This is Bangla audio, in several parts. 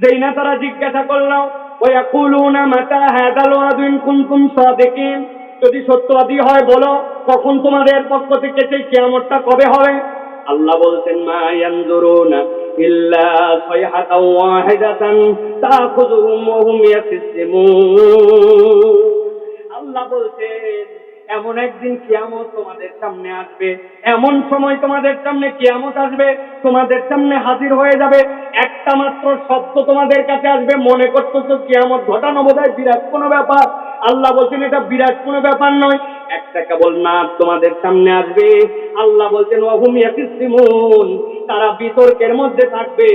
যেই না তারা জিজ্ঞাসা করল ওয়াকুলুনা মাতা হাদাল ওয়াদু ইন কুনতুম সাদিকিন? যদি সত্যবাদী হয় বলো, কখন তোমাদের পক্ষ থেকে সেই কিয়ামতটা কবে হবে? আল্লাহ বলছেন, মা ইয়ানজুরুনা ইল্লা সাইহাতাও ওয়াহিদাতান তাখুযুহুম ওয়া হুম ইয়াসিমুন আল্লাহ বলছেন, এমন একদিন কিয়ামত তোমাদের সামনে আসবে, এমন সময় তোমাদের সামনে কিয়ামত আসবে, তোমাদের সামনে হাজির হয়ে যাবে একটা মাত্র শব্দ তোমাদের কাছে আসবে, মনে করতেছো কিয়ামত ঘটানো বোধহয় বিরাট কোনো ব্যাপার। আল্লাহ বলছেন, এটা বিরাট কোনো ব্যাপার নয়। একটা কেবল না তোমাদের সামনে আসবে। আল্লাহ বলছেন তারা বিতর্কের মধ্যে থাকবে।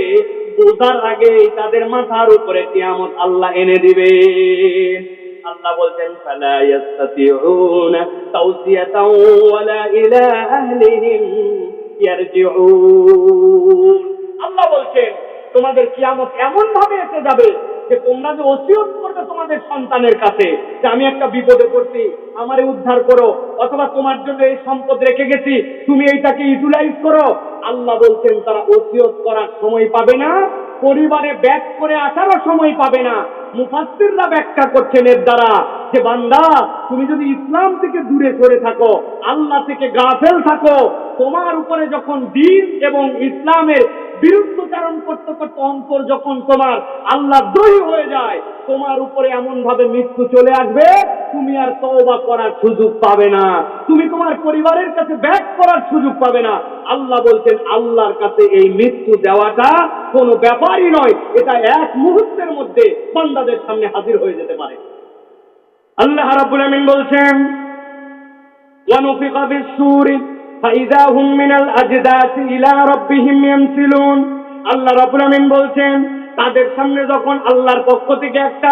বোঝার আগেই তাদের মাথার উপরে কিয়ামত আল্লাহ এনে দিবে। আল্লাহ বলছেন আল্লাহ বলছেন তোমাদের কিয়ামত এমন ভাবে এসে যাবে যে তোমরা যে ওসিয়ত করবে তোমাদের সন্তানের কাছে, যে আমি একটা বিপদে পড়ছি, আমারে উদ্ধার করো, অথবা তোমার জন্য এই সম্পদ রেখে গেছি, তুমি এইটাকে ইউটিলাইজ করো। আল্লাহ বলছেন, তারা ওসিয়ত করার সময় পাবে না, পরিবারে ব্যাক করে আসারও সময় পাবে না। মুফাসসিররা ব্যাখ্যা করছেন এর দ্বারা যে বান্দা, তুমি যদি ইসলাম থেকে দূরে সরে থাকো, আল্লাহ থেকে গাফেল থাকো, তোমার উপরে যখন দিন এবং ইসলামের বিরুদ্ধচারণ করতে করতে অন্তর যখন তোমার আল্লাহ দ্রোহী হয়ে যায়, তোমার উপরে এমন ভাবে মৃত্যু চলে আসবে, তুমি আর তওবা করার সুযোগ পাবে না। তুমি তোমার পরিবারের কাছে ব্যাক করার সুযোগ পাবে না। আল্লাহ বলছেন, আল্লাহর কাছে এই মৃত্যু দেওয়াটা কোনো ব্যাপারই নয়। এটা এক মুহূর্তের মধ্যে বান্দাদের সামনে হাজির হয়ে যেতে পারে আল্লাহ রাব্বুল আমিন বলছেন ونفخ في السور فإذا هم من الأجداث إلى ربهم ينسلون আল্লাহ রাব্বুল আমিন বলছেন তাদের সামনে যখন আল্লাহর পক্ষ থেকে একটা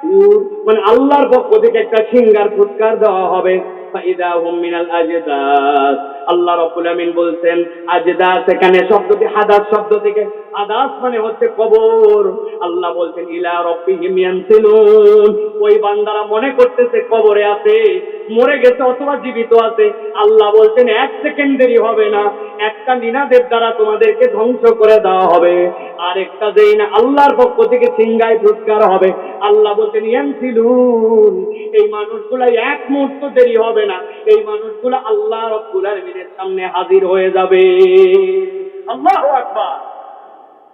সুর মানে আল্লাহর পক্ষ থেকে একটা সিঙ্গার ফুৎকার দেওয়া হবে ফাইদা হুম মিনাল আজদাস আল্লাহ রাব্বুল আমিন বলছেন আজদাস এখানে শব্দটি, হাদাস শব্দ থেকে আদাস মানে হচ্ছে কবর। আল্লাহ বলছেন, ইলা রাব্বিহিম ইয়ানসিলুন। ওই বান্দারা মনে করতেছে কবরে আছে, মরে গেছে অথবা জীবিত আছে। আল্লাহ বলছেন, এক সেকেন্ড দেরি হবে না, একটা নিনাদের দ্বারা তোমাদেরকে ধ্বংস করে দেওয়া হবে। আর একটা যেই না, আল্লাহর পক্ষ থেকে সিংগায় পুরস্কার হবে। আল্লাহ বলছেন, ইয়ানসিলুন। এই মানুষগুলা এক মুহূর্ত দেরি হবে না। এই মানুষগুলা আল্লাহ রব্বুল আলামিনের সামনে হাজির হয়ে যাবে। আল্লাহু আকবার।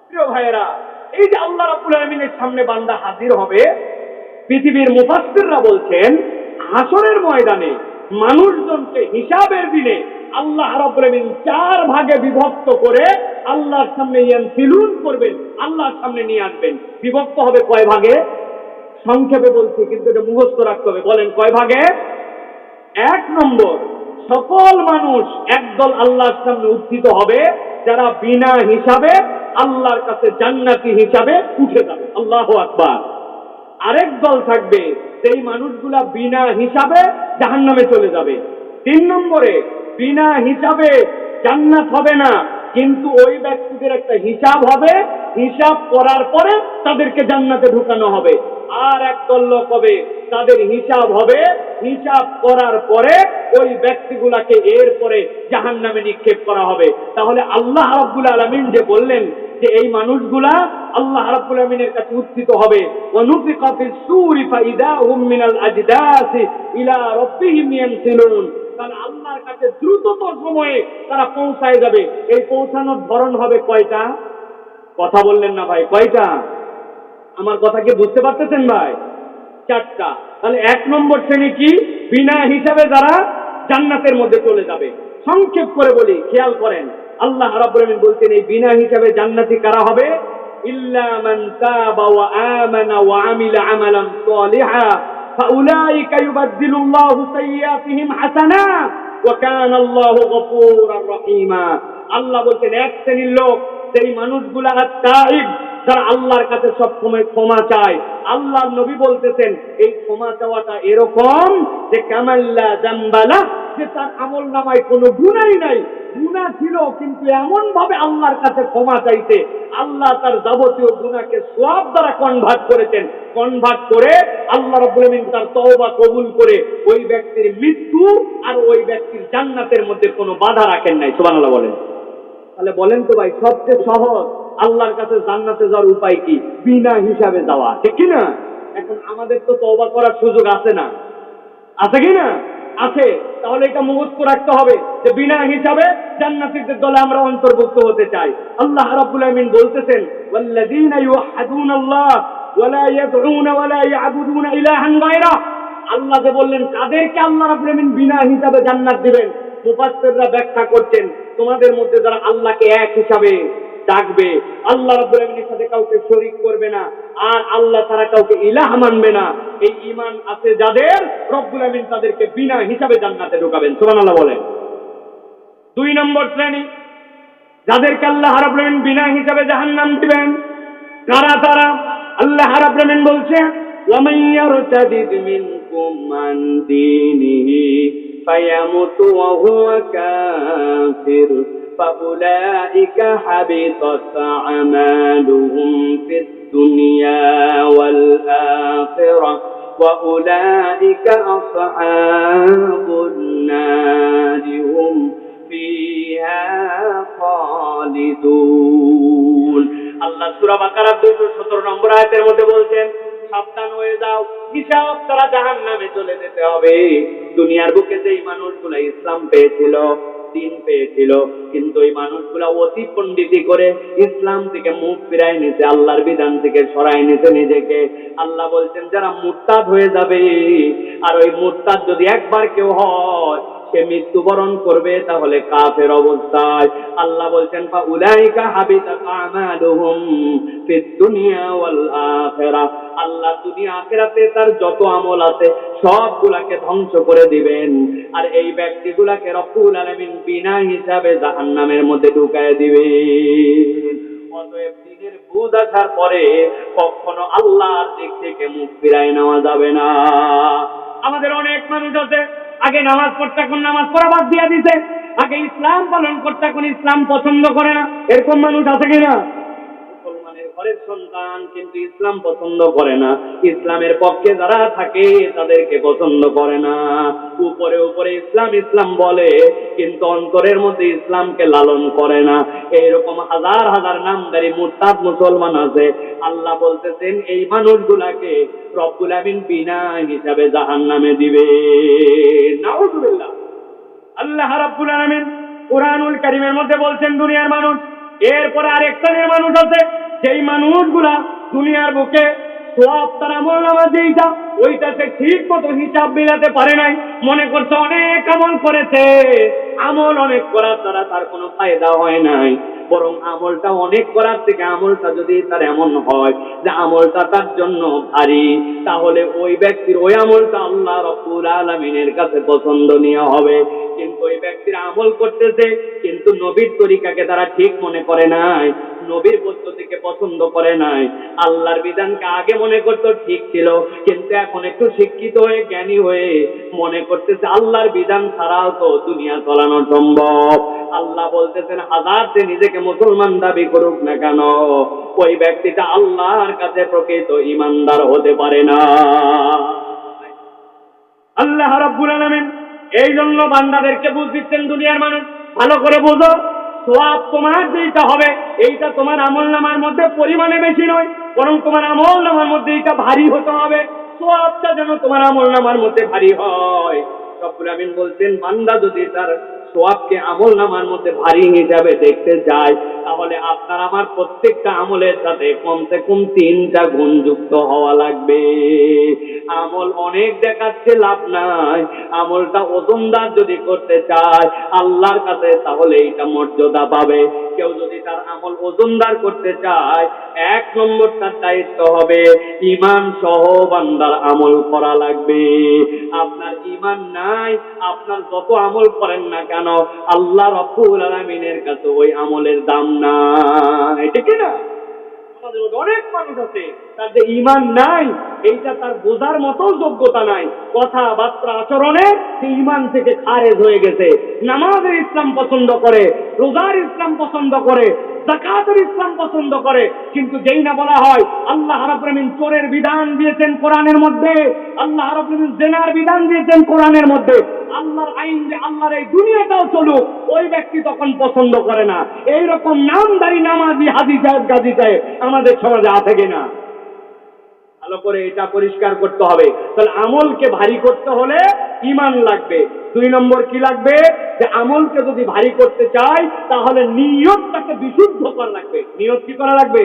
প্রিয় ভাইয়েরা, এই যে আল্লাহ রাব্বুল আলামিনের সামনে বান্দা হাজির হবে, পৃথিবীর মুফাসসিররা বলছেন, হাসরের ময়দানে মানুষজনকে হিসাবের দিনে আল্লাহ রাব্বুল চার ভাগে বিভক্ত করে আল্লাহর সামনে ইয়ান ফিলুন করবেন, আল্লাহর সামনে নিয়ে আসবেন। বিভক্ত হবে কয় ভাগে? সংক্ষেপে বলছি, কিন্তু এটা মুখস্থ রাখতে হবে। বলেন কয় ভাগে? এক নম্বর সকল মানুষ একদল আল্লাহর সামনে উত্থিত হবে, যারা বিনা হিসাবে আল্লাহর কাছে জান্নাতি হিসাবে উঠে যাবে। আল্লাহ আকবার। আরেক দল থাকবে, সেই মানুষগুলা বিনা হিসাবে জাহান্নামে চলে যাবে। তিন নম্বরে, বিনা হিসাবে জান্নাত হবে না, কিন্তু ওই ব্যক্তিদের একটা হিসাব হবে হিসাব করার পরে তাদেরকে জান্নাতে ঢুকানো হবে। আর একদল লোক হবে, তাদের হিসাব হবে, হিসাব করার পরে ওই ব্যক্তিগুলাকে এরপরে জাহান নামে নিক্ষেপ করা হবে। তাহলে আল্লাহ রাব্বুল আলামিন যে বললেন যে এই মানুষগুলা আল্লাহ রাব্বুল আলামিনের কাছে উত্থিত হবে আল্লাহর কাছে দ্রুততর সময়ে তারা পৌঁছায় যাবে। এই পৌঁছানোর ধরন হবে কয়টা? কথা বললেন না ভাই, কয়টা? আমার কথা কি বুঝতে পারতেছেন ভাই? চারটা। তাহলে এক নম্বর শ্রেণি কি? বিনা হিসাবে যারা জান্নাতের মধ্যে চলে যাবে। সংক্ষেপ করে বলি, খেয়াল করেন। আল্লাহ রাব্বুল আলামিন বলছেন এই বিনা হিসাবে জান্নাতি কারা হবে? আল্লাহ বলছেন এক শ্রেণির লোক সেই মানুষগুলা তাইব যারা আল্লাহর কাছে সব সময় ক্ষমা চায়। আল্লাহ নবী বলতেছেন, এই ক্ষমা চাওয়াটা এরকম যে কামাল্লা জাম্বালা, যে তার আমল নামায় কোনো গুণাই নাই। গুণা ছিল, কিন্তু এমন ভাবে আল্লাহর কাছে ক্ষমা চাইতে আল্লাহ তার যাবতীয় গুণাকে সব দ্বারা কনভার্ট করেছেন। কনভার্ট করে আল্লাহ আমিন তার তওবা কবুল করে ওই ব্যক্তির মৃত্যু আর ওই ব্যক্তির জান্নাতের মধ্যে কোনো বাধা রাখেন নাই। সুবহানাল্লাহ বলেন। তাহলে বলেন তো ভাই, সবচেয়ে সহজ আল্লাহর কাছে জান্নাতে যাওয়ার উপায় কি? বিনা হিসাবে যাওয়া, ঠিক কি না এখন আমাদের তো তওবা করার সুযোগ আছে না। আছে কি না আছে। তাহলে এটা মুখস্থ রাখতে হবে যে বিনা হিসাবে জান্নাতীদের দলে আমরা অন্তর্ভুক্ত হতে চাই। আল্লাহ রাব্বুল আমিন বলতেছেন, ওয়াল্লাযীনা ইউহাদুনাল্লাহ ওয়ালা ইয়াদউনা ওয়ালা ইয়াবুদুনা ইলাহান গায়রা। আল্লাহ যে বললেন, তাদেরকে আল্লাহ রাব্বুল আমিন বিনা হিসাবে জান্নাত দিবেন। মুফাসসিররা ব্যাখ্যা করছেন, তোমাদের মধ্যে যারা আল্লাহকে এক হিসাবে ডাকবে, আল্লাহ রাব্বুল আলামিনের সাথে কাউকে শরীক করবে না, আর আল্লাহ তারা কাউকে ইলাহ মানবে না, এই ঈমান আছে যাদের, রব্বুল আলামিন তাদেরকে বিনা হিসাবে জান্নাতে ঢোকাবেন। সুবহানাল্লাহ বলেন। দুই নম্বর শ্রেণি, যাদেরকে আল্লাহ রাব্বুল আলামিন বিনা হিসাবে জাহান্নাম দিবেন, কারা তারা? আল্লাহ রাব্বুল আলামিন বলছে ওয়ামাইয়ারতাদিদ মিনকুম মান দীনিহি। فيمت وهو كافر فأولئك حبطت أعمالهم في الدنيا والآخرة وأولئك أصحاب النار هم فيها خالدون আল্লাহ সূরা বাকারার 217 নম্বর আয়াতের মধ্যে বলছেন সাবধান হয়ে যাও। হিসাব তারা জাহান্নামে চলে যেতে হবে। দুনিয়ার বুকে যেই মানুষগুলো ইসলাম পেয়েছিল, দিন পেয়েছিল, কিন্তু অতি পণ্ডিতি করে ইসলাম থেকে মুখ ফিরাই নিতে আল্লাহর বিধান থেকে সরাই নিতে নিজেকে। আল্লাহ বলছেন, যারা মুরতাদ হয়ে যাবে, আর ওই মুরতাদ যদি একবার কেউ হয় সে মৃত্যুবরণ করবে তাহলে কাফের অবস্থায়। আল্লাহ বলছেন আল্লাহ দুনিয়া আখিরাতে তার যত আমল আছে সবগুলাকে ধ্বংস করে দিবেন। আর এই ব্যক্তিগুলাকে রব্বুল আলামিন বিনা হিসাবে জাহান্নামের মধ্যে ঢুকায় দিনের বুঝ আসার পরে কখনো আল্লাহর দিক থেকে মুখ ফিরায় নেওয়া যাবে না। আমাদের অনেক মানুষ আছে আগে নামাজ পড়তে, এখন নামাজ পড়া বাদ দিয়া দিছে। আগে ইসলাম পালন করতে, এখন ইসলাম পছন্দ করে না। এরকম মানুষ আছে কিনা? ঘরের সন্তান, কিন্তু ইসলাম পছন্দ করে না। ইসলামের পক্ষে যারা থাকে, তাদেরকে পছন্দ করে না। উপরে উপরে ইসলাম ইসলাম বলে, কিন্তু অন্তরের মধ্যে ইসলামকে লালন করে না। এইরকম হাজার হাজার নামদারি মুরতাদ মুসলমান আছে। আল্লাহ বলতেছেন, এই মানুষগুলাকে রব্বুল আমিন বিনা হিসাবে জাহান্নামে দিবে। নাউজুবিল্লাহ। আল্লাহ রাব্বুল আলামিন কোরআনুল কারীমের মধ্যে বলছেন, দুনিয়ার মানুষ, এরপরে আরেক শ্রেণির মানুষ আছে। যেই মানুষগুলা দুনিয়ার বুকে সব তারা যেইটা ওইটাতে ঠিক হিসাব মিলাতে পারে নাই। মনে করছে অনেক আমল করেছে, আমল অনেক করার দ্বারা তার কোনো ফায়দা হয় নাই। বরং আমলটা অনেক করার থেকে আমলটা যদি তার এমন হয় যে আমলটা তার জন্য ভারী, তাহলে ওই ব্যক্তির ওই আমলটা আল্লাহ রব্বুল আলমিনের কাছে পছন্দনীয় হবে। কিন্তু ওই ব্যক্তির আমল করতেছে, কিন্তু নবীর তরিকাকে তারা ঠিক মনে করে নাই, নবীর পদ্ধতিকে পছন্দ করে নাই। আল্লাহর বিধানকে আগে মনে করতো ঠিক ছিল, কিন্তু এখন একটু শিক্ষিত হয়ে, জ্ঞানী হয়ে মনে করতেছে, আল্লাহর বিধান ছাড়াও তো দুনিয়া চলানো সম্ভব। আল্লাহ বলতেছেন, হাজার সে নিজেকে মুসলমান দাবি করুক না কেন, ওই ব্যক্তিটা আল্লাহর কাছে প্রকৃত ইমানদার হতে পারে না। আল্লাহ রাব্বুল আলামিন এই জন্য বান্দাদেরকে বুঝ দিচ্ছেন, দুনিয়ার মানুষ, ভালো করে বুঝো সোয়াব তোমার যেটা হবে, এইটা তোমার আমল নামার মধ্যে পরিমাণে বেশি নয়, বরং তোমার আমল নামার মধ্যে এইটা ভারী হতে হবে। সোয়াবটা যেন তোমার আমল নামার মধ্যে ভারী হয়। রব্বুল আমিন বলছেন, বান্দা যদি তার সোয়াবকে আমল নামার মধ্যে ভারী হিসাবে দেখতে যায়, তাহলে আপনার আমার প্রত্যেকটা আমলের সাথে কমসে কম তিনটা গুণ যুক্ত হওয়া লাগবে। আমল অনেক দেখাচ্ছে, লাভ নাই। আমলটা ওজনদার যদি করতে চায়, আল্লাহর কাছে তাহলে এইটা মর্যাদা পাবে। কেউ যদি তার আমল ওজনদার করতে চায়, এক নম্বর তার দায়িত্ব হবে ইমান সহ বান্দার আমল করা লাগবে। আপনার ইমান নাই, আপনার যত আমল করেন না কেন, আল্লাহ রব্বুল আলামিনের কাছে ওই আমলের দাম নাই। ঠিক না আমাদের মধ্যে অনেক মানুষ আছে, তার যে ইমান নাই, এইটা তার বোঝার মতো যোগ্যতা নাই। কথাবার্তা আচরণে সে ইমান থেকে খারেজ হয়ে গেছে। নামাজের ইসলাম পছন্দ করে, রোজার ইসলাম পছন্দ করে জাকাতের ইসলাম পছন্দ করে। কিন্তু যেই না বলা হয়, আল্লাহ রাব্বুল চোরের বিধান দিয়েছেন কোরআনের মধ্যে। আল্লাহ রাব্বুল জেনার বিধান দিয়েছেন কোরআনের মধ্যে। আল্লাহর আইন যে আল্লাহর এই দুনিয়াটাও চলুক, ওই ব্যক্তি তখন পছন্দ করে না। এইরকম নামদারি নামাজি হাজি সাহেব গাজী সাহেব আমাদের সমাজে আছে কিনা? ভালো করে এটা পরিষ্কার করতে হবে। তাহলে আমলকে ভারী করতে হলে ইমান লাগবে। দুই নম্বর কি লাগবে? যে আমলকে যদি ভারী করতে চাই, তাহলে নিয়তটাকে বিশুদ্ধ করা লাগবে। নিয়ত কি করা লাগবে?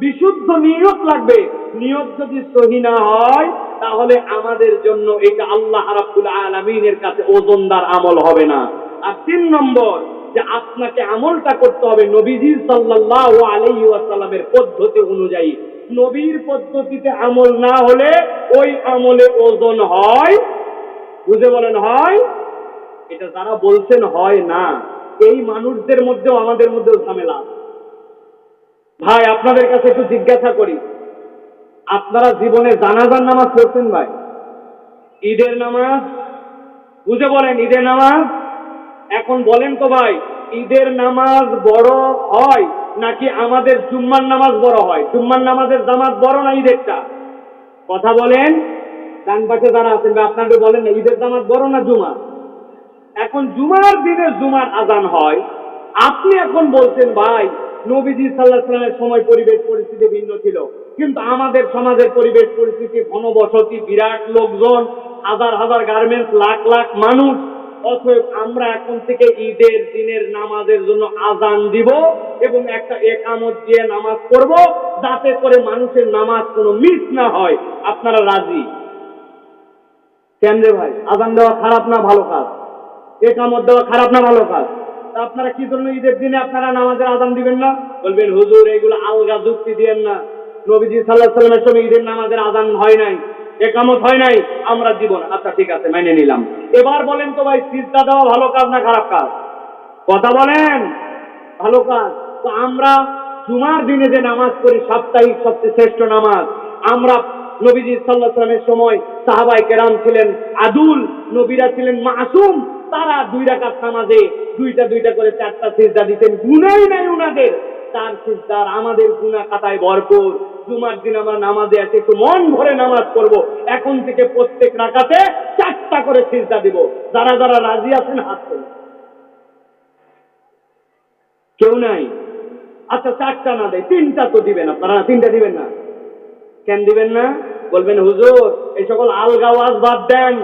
বিশুদ্ধ নিয়ত লাগবে। নিয়ত যদি সহি না হয়, তাহলে আমাদের জন্য এটা আল্লাহ রাব্বুল আলামিনের কাছে ওজনদার আমল হবে না। আর তিন নম্বর, যে আপনাকে আমলটা করতে হবে নবীজি সাল্লাল্লাহু আলাইহি ওয়াসাল্লামের পদ্ধতি অনুযায়ী। নবীর পদ্ধতিতে আমল না হলে ওই আমলে ওজন হয় বুঝে বলেন হয়? এটা যারা বলছেন হয় না। এই মানুষদের মধ্যেও আমাদের মধ্যেও ঝামেলা ভাই, আপনাদের কাছে একটু জিজ্ঞাসা করি। আপনারা জীবনে জানাজার নামাজ পড়ছেন ভাই? ঈদের নামাজ? বুঝে বলেন, ঈদের নামাজ? এখন বলেন তো ভাই, ঈদের নামাজ বড় হয় নাকি আমাদের জুম্মার নামাজ বড় হয়? জুম্মার নামাজের জামাত বড় না ঈদেরটা? কথা বলেন। ডান পাশে যারা আছেন আপনাদের বলেন না, ঈদের জামাত বড় না জুমা এখন জুমার দিনে জুমার আজান হয়। আপনি এখন বলছেন, ভাই, নবীজি সাল্লাহ সাল্লামের সময় পরিবেশ পরিস্থিতি ভিন্ন ছিল। কিন্তু আমাদের সমাজের পরিবেশ পরিস্থিতি ঘনবসতি, বিরাট লোকজন, হাজার হাজার গার্মেন্টস লাখ লাখ মানুষ। অতএব আমরা এখন থেকে ঈদের দিনের নামাজের জন্য আজান দিব এবং একটা একামত দিয়ে নামাজ পড়ব, যাতে করে মানুষের নামাজ কোনো মিস না হয়। আপনারা রাজি? কেন রে ভাই? আজান দেওয়া খারাপ না ভালো কাজ? একামত দেওয়া খারাপ না ভালো কাজ? আপনারা কি জন্য ঈদের দিনে আপনারা নামাজের আজান দিবেন না? বলবেন, হুজুর, এইগুলো আলগা যুক্তি দিয়েন না। নবীজি সাল্লাহ সাল্লামের সময় ঈদের নামাজের আজান হয় নাই। একামত হয় নাই, আমরা দিব না। আচ্ছা ঠিক আছে, মেনে নিলাম। এবার বলেন তো ভাই, সিজদা দেওয়া ভালো কাজ না খারাপ কাজ? কথা বলেন, ভালো কাজ। তো আমরা জুমার দিনে যে নামাজ পড়ি সাপ্তাহিক সবচেয়ে শ্রেষ্ঠ নামাজ। আমরা নবীজি সাল্লাহ সাল্লামের সময় সাহাবাই কেরাম ছিলেন আদুল, নবীরা ছিলেন মাসুম। তারা দুই রাকাত নামাজে দুইটা দুইটা করে চারটা সিজদা দিতেন। গুনাই নাই উনাদের। চার সিজদার আমাদের গুনা খাতায় ভরপুর। জুমার দিন আমরা নামাজে আছে একটু মন ভরে নামাজ পড়ব। এখন থেকে প্রত্যেক রাকাতে চারটা করে সিজদা দিব। যারা যারা রাজি আছেন, হাত। কেউ নাই। আচ্ছা চারটা না দেয়, তিনটা তো দিবেন আপনারা। তিনটা দিবেন না। কেন দিবেন না? বলবেন, হুজুর, এই সকল আলগাওয়াজ বাদ দেন।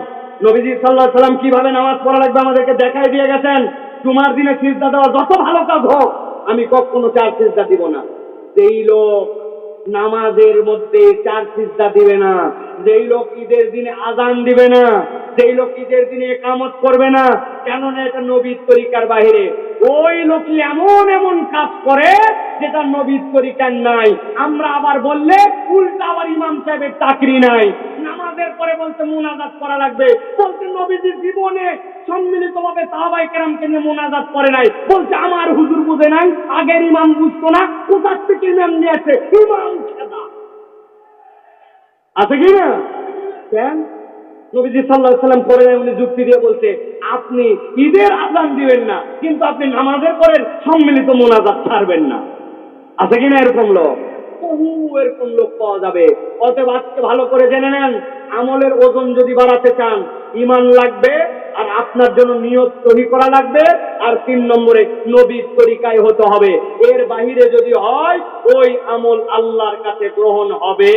নবীজি সাল্লাহ সাল্লাম কীভাবে নামাজ পড়া লাগবে আমাদেরকে দেখাই দিয়ে গেছেন? তোমার দিনে সিজদা দেওয়া যত ভালো কাজ হোক, আমি কখনো চার সিজদা দিব না। যেই লোক নামাজের মধ্যে চার সিজদা দিবে না, যেই লোক ঈদের দিনে আজান দিবে না, যেই লোক ঈদের দিনে একামত করবে না, কেননা এটা নবীর তরিকার বাহিরে। ওই লোক এমন এমন কাজ করে যেটা নবীর তরিকার নাই। আমরা আবার বললে, উল্টা আবার ইমাম সাহেবের চাকরি নাই। নামাজের পরে বলতে মোনাজাত করা লাগবে। বলতে নবীজির জীবনে সম্মিলিতভাবে সাহাবাই কেরামকে নিয়ে মোনাজাত করে নাই। বলছে আমার হুজুর বুঝে নাই, আগের ইমাম বুঝতো না কোথার থেকে ইমাম নিয়েছে? ইমাম আছে কি না? কেন? নবীজি সাল্লাহ সাল্লাম করে নাই, উনি যুক্তি দিয়ে বলছে, আপনি ঈদের আজান দিবেন না, কিন্তু আপনি নামাজের পরে সম্মিলিত মোনাজাত ছাড়বেন না। আছে কিনা এরকম লোক? বহু এরকম লোক পাওয়া যাবে। অতএব আজকে ভালো করে জেনে নেন, আমলের ওজন যদি বাড়াতে চান ইমান লাগবে, আর আপনার জন্য নিয়ত তৈরি করা লাগবে, আর তিন নম্বরে নবীর তরিকায় হতে হবে। এর বাহিরে যদি হয়, ওই আমল আল্লাহর কাছে গ্রহণ হবে।